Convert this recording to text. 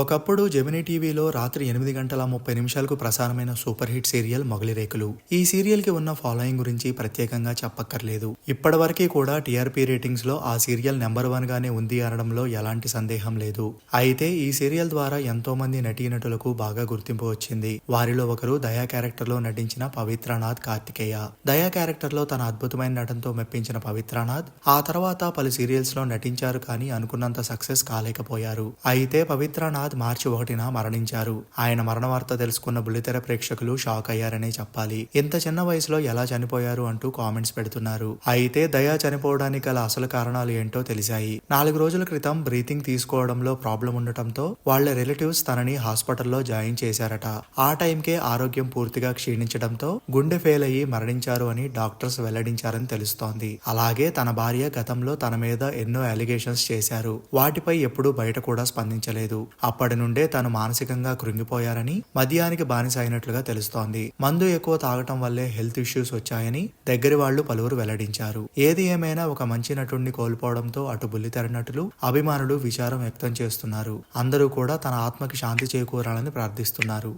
ఒకప్పుడు జెమినీ టీవీలో రాత్రి ఎనిమిది గంటల ముప్పై నిమిషాలకు ప్రసారమైన సూపర్ హిట్ సీరియల్ మొగలిరేకులు ఈ సీరియల్కి ఉన్న ఫాలోయింగ్ గురించి ప్రత్యేకంగా చెప్పక్కర్లేదు. ఇప్పటివరకు కూడా టీఆర్పీ రేటింగ్స్లో ఆ సీరియల్ నెంబర్ వన్ గానే ఉంది అనడంలో ఎలాంటి సందేహం లేదు. అయితే ఈ సీరియల్ ద్వారా ఎంతో మంది నటీనటులకు బాగా గుర్తింపు వచ్చింది. వారిలో ఒకరు దయా క్యారెక్టర్లో నటించిన పవిత్రనాథ్ కార్తికేయ. దయా క్యారెక్టర్లో తన అద్భుతమైన నటనతో మెప్పించిన పవిత్రనాథ్ ఆ తర్వాత పలు సీరియల్స్లో నటించారు కానీ అనుకున్నంత సక్సెస్ కాలేకపోయారు. అయితే పవిత్రనాథ్ మార్చి ఒకటిన మరణించారు. ఆయన మరణ వార్త తెలుసుకున్న బుల్లితెర ప్రేక్షకులు షాక్ అయ్యారనే చెప్పాలి. ఇంత చిన్న వయసులో ఎలా చనిపోయారు అంటూ కామెంట్స్ పెడుతున్నారు. అయితే దయా చనిపోవడానికి గల అసలు కారణాలు ఏంటో తెలిసాయి నాలుగు రోజుల క్రితం బ్రీతింగ్ తీసుకోవడంలో ప్రాబ్లం ఉండటంతో వాళ్ళ రిలేటివ్స్ తనని హాస్పిటల్లో జాయిన్ చేశారట. ఆ టైంకే ఆరోగ్యం పూర్తిగా క్షీణించడంతో గుండె ఫెయిల్ అయ్యి మరణించారు అని డాక్టర్స్ వెల్లడించారని తెలుస్తోంది. అలాగే తన భార్య గతంలో తన మీద ఎన్నో అలిగేషన్స్ చేశారు. వాటిపై ఎప్పుడూ బయట కూడా స్పందించలేదు. అప్పటి నుండే తను మానసికంగా కృంగిపోయారని మద్యానికి బానిస అయినట్లుగా తెలుస్తోంది. మందు ఎక్కువ తాగటం వల్లే హెల్త్ ఇష్యూస్ వచ్చాయని దగ్గరి వాళ్ళు పలువురు వెల్లడించారు. ఏది ఏమైనా ఒక మంచి నటుడిని కోల్పోవడంతో అటు బుల్లితెర నటులు అభిమానులు విచారం వ్యక్తం చేస్తున్నారు. అందరూ కూడా తన ఆత్మకి శాంతి చేకూరాలని ప్రార్థిస్తున్నారు.